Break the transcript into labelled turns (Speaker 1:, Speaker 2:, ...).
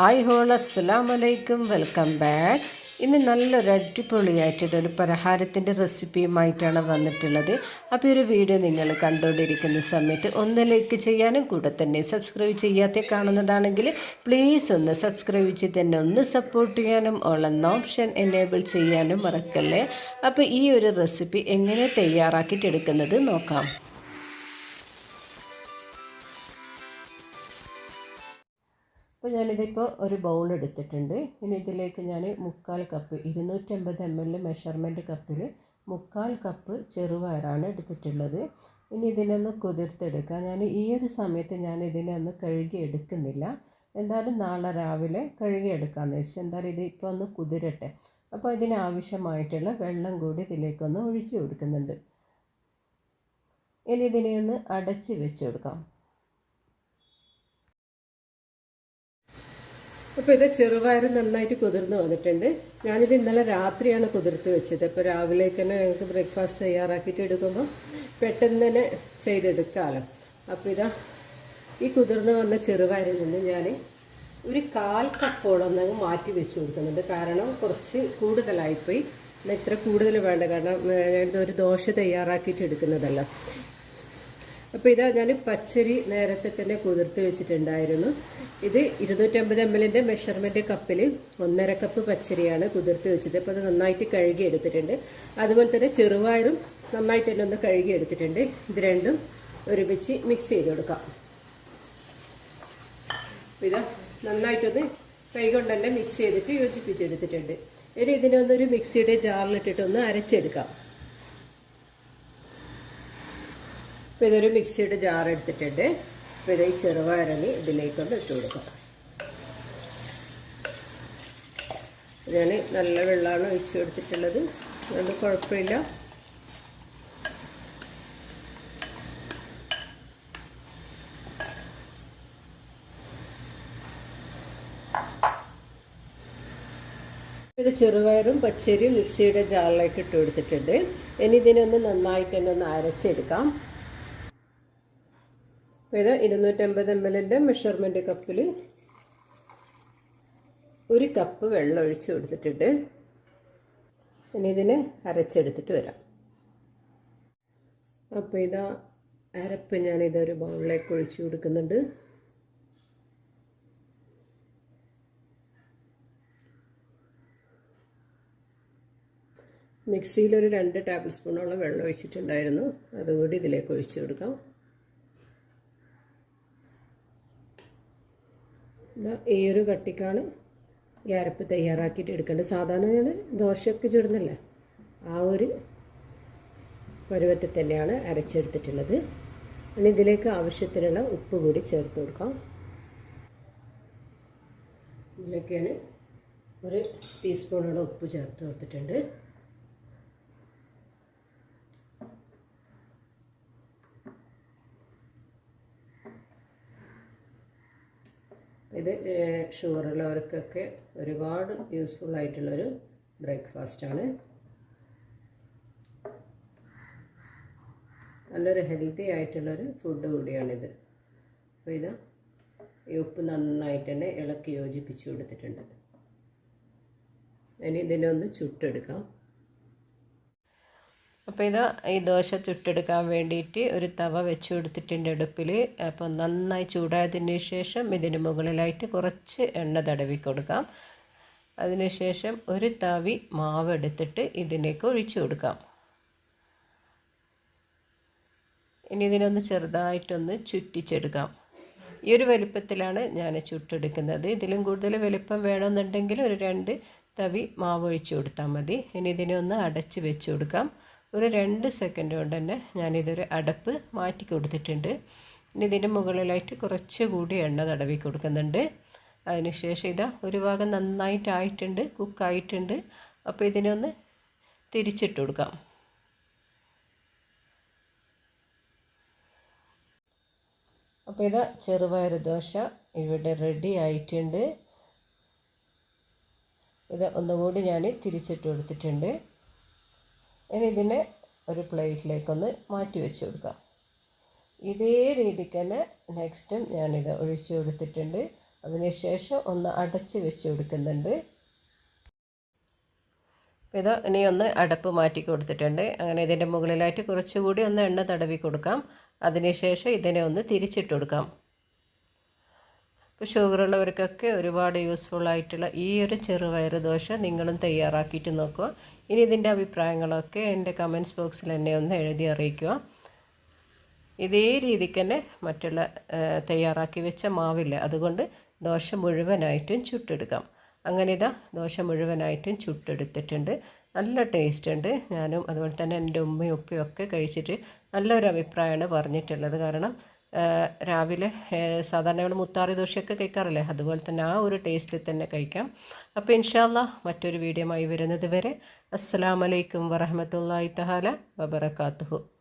Speaker 1: Hi whole അസ്സലാം വലൈക്കും welcome back. ഇന്ന് നല്ലൊരു അടിപൊളിയായിട്ടുള്ള ഒരു പലഹാരത്തിന്റെ റെസിപ്പിയുമായിട്ടാണ് വന്നിട്ടുള്ളത്. അപ്പോൾ ഒരു വീഡിയോ നിങ്ങൾ കണ്ടുകൊണ്ടിരിക്കുന്ന സമയത്ത് ഒന്ന് ലൈക്ക് ചെയ്യാനും കൂടെ തന്നെ സബ്സ്ക്രൈബ് ചെയ്യാത്ത കാണുന്നതാണെങ്കിൽ പ്ലീസ് ഒന്ന് സബ്സ്ക്രൈബ് ചെയ്ത് തന്നെ ഒന്ന് സപ്പോർട്ട് ചെയ്യാനും ഓൾ എന്ന ഓപ്ഷൻ എനേബിൾ ചെയ്യാനും മറക്കല്ലേ? അപ്പോൾ ഈ ഒരു റെസിപ്പി എങ്ങനെ തയ്യാറാക്കിയിട്ടെടുക്കുന്നത് നോക്കാം. അപ്പോൾ ഞാനിതിപ്പോൾ ഒരു ബൗൾ എടുത്തിട്ടുണ്ട്. ഇനി ഇതിലേക്ക് ഞാൻ മുക്കാൽ കപ്പ് ഇരുന്നൂറ്റമ്പത് എം എൽ മെഷർമെന്റ് കപ്പിൽ മുക്കാൽ കപ്പ് ചെറുപയറാണ് എടുത്തിട്ടുള്ളത്. ഇനി ഇതിനൊന്ന് കുതിർത്തെടുക്കാം. ഞാൻ ഈ ഒരു സമയത്ത് ഞാൻ ഇതിനെ ഒന്ന് കഴുകി എടുക്കുന്നില്ല. എന്തായാലും നാളെ രാവിലെ കഴുകി എടുക്കാമെന്ന് വെച്ചാൽ എന്തായാലും ഇത് ഇപ്പോൾ ഒന്ന് കുതിരട്ടെ. അപ്പോൾ ഇതിനാവശ്യമായിട്ടുള്ള വെള്ളം കൂടി ഇതിലേക്കൊന്ന് ഒഴിച്ചു കൊടുക്കുന്നുണ്ട്. ഇനി ഇതിനെ ഒന്ന് അടച്ച് വെച്ച് കൊടുക്കാം. അപ്പോൾ ഇത് ചെറുപയർ നന്നായിട്ട് കുതിർന്ന് വന്നിട്ടുണ്ട്. ഞാനിത് ഇന്നലെ രാത്രിയാണ് കുതിർത്ത് വെച്ചത്. അപ്പോൾ രാവിലേക്ക് തന്നെ ഞങ്ങൾക്ക് ബ്രേക്ക്ഫാസ്റ്റ് തയ്യാറാക്കിയിട്ട് എടുക്കുമ്പോൾ പെട്ടെന്ന് തന്നെ ചെയ്തെടുക്കാമല്ലോ അപ്പോൾ ഇതാ ഈ കുതിർന്ന് വന്ന ചെറുപയറിൽ നിന്ന് ഞാൻ ഒരു കാൽ കപ്പോളം ഞങ്ങൾ മാറ്റി വെച്ച് കൊടുക്കുന്നുണ്ട്. കാരണം കുറച്ച് കൂടുതലായിപ്പോയി. ഇത്ര കൂടുതൽ വേണ്ട. കാരണം ഒരു ദോശ തയ്യാറാക്കിയിട്ട് എടുക്കുന്നതല്ല. അപ്പോൾ ഇതാ ഞാൻ പച്ചരി നേരത്തെ തന്നെ കുതിർത്ത് വെച്ചിട്ടുണ്ടായിരുന്നു. ഇത് ഇരുന്നൂറ്റമ്പത് എം എല്ലിന്റെ മെഷർമെന്റ് കപ്പിൽ ഒന്നര കപ്പ് പച്ചരിയാണ് കുതിർത്ത് വെച്ചത്. അപ്പോൾ അത് നന്നായിട്ട് കഴുകി എടുത്തിട്ടുണ്ട്. അതുപോലെ തന്നെ ചെറുപയറും നന്നായിട്ട് തന്നെ ഒന്ന് കഴുകി എടുത്തിട്ടുണ്ട്. ഇത് രണ്ടും ഒരുമിച്ച് മിക്സ് ചെയ്ത് കൊടുക്കാം. ഇതാ നന്നായിട്ടൊന്ന് കൈകൊണ്ട് തന്നെ മിക്സ് ചെയ്തിട്ട് യോജിപ്പിച്ചെടുത്തിട്ടുണ്ട് ഇനി ഇതിനൊന്നൊരു മിക്സിയുടെ ജാറിലിട്ടിട്ടൊന്ന് അരച്ചെടുക്കാം. അപ്പോൾ ഇതൊരു മിക്സിയുടെ ജാർ എടുത്തിട്ടുണ്ട്. അപ്പോൾ ഇത് ഈ ചെറുപയറണി ഇതിലേക്കൊന്ന് ഇട്ട് കൊടുക്കാം. ഞാൻ നല്ല വെള്ളമാണ് ഒഴിച്ചു കൊടുത്തിട്ടുള്ളത്. അതുകൊണ്ട് കുഴപ്പമില്ല. ഇത് ചെറുപയറും പച്ചരിയും മിക്സിയുടെ ജാറിലേക്ക് ഇട്ട് കൊടുത്തിട്ടുണ്ട്. ഇനി ഇതിനൊന്ന് നന്നായിട്ട് തന്നെ ഒന്ന് അരച്ചെടുക്കാം. അപ്പോൾ ഇത് ഇരുന്നൂറ്റമ്പത് എം എല്ലിന്റെ മെഷർമെന്റ് കപ്പിൽ ഒരു കപ്പ് വെള്ളം ഒഴിച്ച് കൊടുത്തിട്ടുണ്ട് ഇനി ഇതിനെ അരച്ചെടുത്തിട്ട് വരാം. അപ്പോൾ ഇതാ അരപ്പ് ഞാനിതൊരു ബൗളിലേക്ക് ഒഴിച്ച് കൊടുക്കുന്നുണ്ട്. മിക്സിയിലൊരു രണ്ട് ടേബിൾ സ്പൂണോളം വെള്ളം ഒഴിച്ചിട്ടുണ്ടായിരുന്നു. അതുകൂടി ഇതിലേക്ക് ഒഴിച്ചു കൊടുക്കാം. ഈ ഒരു കട്ടിക്കാണ് ഈ അരപ്പ് തയ്യാറാക്കിയിട്ട് എടുക്കേണ്ടത്. സാധാരണ ഞാൻ ദോശയൊക്കെ ചുടുന്നല്ലേ ആ ഒരു പരുവത്തിൽ തന്നെയാണ് അരച്ചെടുത്തിട്ടുള്ളത്. ഇനി ഇതിലേക്ക് ആവശ്യത്തിനുള്ള ഉപ്പ് കൂടി ചേർത്ത് കൊടുക്കാം. ഇതിലേക്ക് ഞാൻ ഒരു ടീസ്പൂണോളം ഉപ്പ് ചേർത്ത് കൊടുത്തിട്ടുണ്ട്. ഇത് ഷുഗറുള്ളവർക്കൊക്കെ ഒരുപാട് യൂസ്ഫുൾ ആയിട്ടുള്ളൊരു ബ്രേക്ക്ഫാസ്റ്റാണ്. നല്ലൊരു ഹെൽത്തി ആയിട്ടുള്ളൊരു ഫുഡ് കൂടിയാണിത്. അപ്പോൾ ഇത് ഉപ്പ് നന്നായിട്ട് തന്നെ ഇളക്കി യോജിപ്പിച്ച് കൊടുത്തിട്ടുണ്ട്. ഇനി ഇതിനെ ഒന്ന് ചുട്ടെടുക്കാം. അപ്പോൾ ഇത് ഈ ദോശ ചുട്ടെടുക്കാൻ വേണ്ടിയിട്ട് ഒരു തവ വെച്ച് കൊടുത്തിട്ടുണ്ട് അടുപ്പിൽ അപ്പോൾ നന്നായി ചൂടായതിന് ശേഷം ഇതിന് മുകളിലായിട്ട് കുറച്ച് എണ്ണ തടവി കൊടുക്കാം. അതിനുശേഷം ഒരു തവി മാവ് എടുത്തിട്ട് ഇതിലേക്ക് ഒഴിച്ചു കൊടുക്കാം. ഇനി ഇതിനൊന്ന് ചെറുതായിട്ടൊന്ന് ചുറ്റിച്ചെടുക്കാം. ഈ ഒരു വലിപ്പത്തിലാണ് ഞാൻ ചുട്ടെടുക്കുന്നത്. ഇതിലും കൂടുതൽ വലിപ്പം വേണമെന്നുണ്ടെങ്കിൽ ഒരു രണ്ട് തവി മാവ് ഒഴിച്ചു കൊടുത്താൽ മതി. ഇനി ഇതിനെ ഒന്ന് അടച്ച് വെച്ച് കൊടുക്കാം. ഒരു രണ്ട് സെക്കൻഡ് കൊണ്ട് തന്നെ ഞാനിതൊരു അടപ്പ് മാറ്റി കൊടുത്തിട്ടുണ്ട്. ഇനി ഇതിന്റെ മുകളിലായിട്ട് കുറച്ച് കൂടി എണ്ണ തടവി കൊടുക്കുന്നുണ്ട്. അതിനുശേഷം ഇതാ ഒരു ഭാഗം നന്നായിട്ടായിട്ടുണ്ട് കുക്കായിട്ടുണ്ട് അപ്പോൾ ഇതിനെ ഒന്ന് തിരിച്ചിട്ട് കൊടുക്കാം. അപ്പോൾ ഇതാ ചെറുപയർ ദോശ ഇവിടെ റെഡി ആയിട്ടുണ്ട്. ഇത് ഒന്നുകൂടി ഞാൻ തിരിച്ചിട്ട് കൊടുത്തിട്ടുണ്ട്. ഇനി ഇതിനെ ഒരു പ്ലേറ്റിലേക്കൊന്ന് മാറ്റി വെച്ച് കൊടുക്കാം. ഇതേ രീതിക്ക് തന്നെ നെക്സ്റ്റും ഞാനിത് ഒഴിച്ചു കൊടുത്തിട്ടുണ്ട്. അതിനുശേഷം ഒന്ന് അടച്ച് വെച്ച് കൊടുക്കുന്നുണ്ട്. ഇത് ഇനി ഒന്ന് അടപ്പ് മാറ്റി കൊടുത്തിട്ടുണ്ട്. അങ്ങനെ ഇതിന്റെ മുകളിലായിട്ട് കുറച്ചുകൂടി ഒന്ന് എണ്ണ തടവി കൊടുക്കാം. അതിനുശേഷം ഇതിനെ ഒന്ന് തിരിച്ചിട്ട് കൊടുക്കാം. ഇപ്പോൾ ഷുഗറുള്ളവർക്കൊക്കെ ഒരുപാട് യൂസ്ഫുൾ ആയിട്ടുള്ള ഈ ഒരു ചെറുപയർ ദോശ നിങ്ങളും തയ്യാറാക്കിയിട്ട് നോക്കുക. ഇനി ഇതിന്റെ അഭിപ്രായങ്ങളൊക്കെ എന്റെ കമന്റ്സ് ബോക്സിൽ എന്നെ ഒന്ന് എഴുതി അറിയിക്കുക. ഇതേ രീതിക്ക് തന്നെ മറ്റുള്ള തയ്യാറാക്കി വെച്ച മാവില്ല. അതുകൊണ്ട് ദോശ മുഴുവനായിട്ടും ചുട്ടെടുക്കാം. അങ്ങനെ ഇതാ ദോശ മുഴുവനായിട്ടും ചുട്ടെടുത്തിട്ടുണ്ട്. നല്ല ടേസ്റ്റ് ഉണ്ട്. ഞാനും അതുപോലെ തന്നെ എന്റെ ഉമ്മയും ഉപ്പയും ഒക്കെ കഴിച്ചിട്ട് നല്ലൊരു അഭിപ്രായമാണ് പറഞ്ഞിട്ടുള്ളത്. കാരണം രാവിലെ സാധാരണ നമ്മൾ മുത്താറി ദോശയൊക്കെ കഴിക്കാറില്ലേ? അതുപോലെ തന്നെ ആ ഒരു ടേസ്റ്റിൽ തന്നെ കഴിക്കാം. അപ്പോൾ ഇൻഷാല്ല മറ്റൊരു വീഡിയോ വരുന്നത് വരെ അസ്സാം വലൈക്കും വറഹമത്തല്ലാ തഹാല വബർക്കാത്തുഹു